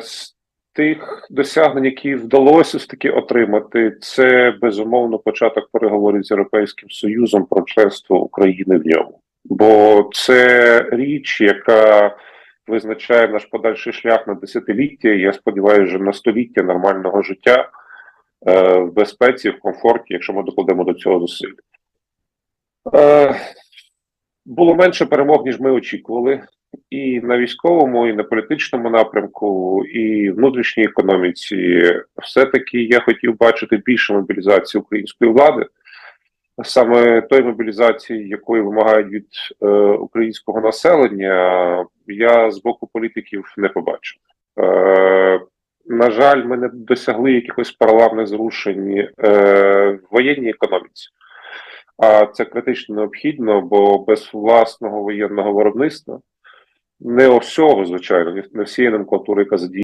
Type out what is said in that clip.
З тих досягнень, які вдалося таки отримати, це безумовно початок переговорів з Європейським Союзом про членство України в ньому. Бо це річ, яка визначає наш подальший шлях на десятиліття. Я сподіваюся, вже на століття нормального життя е, в безпеці, в комфорті, якщо ми докладемо до цього зусиль. Е, було менше перемог, ніж ми очікували, і на військовому, і на політичному напрямку, і внутрішній економіці. Все-таки я хотів бачити більше мобілізації української влади, саме той мобілізації, якої вимагають від е, українського населення, я з боку політиків не побачив. Е, на жаль, ми не досягли якихось паралельних зрушень е, в воєнній економіці. А це критично необхідно, бо без власного воєнного виробництва не всього, звичайно, не всієї номенклатури, яка задіяна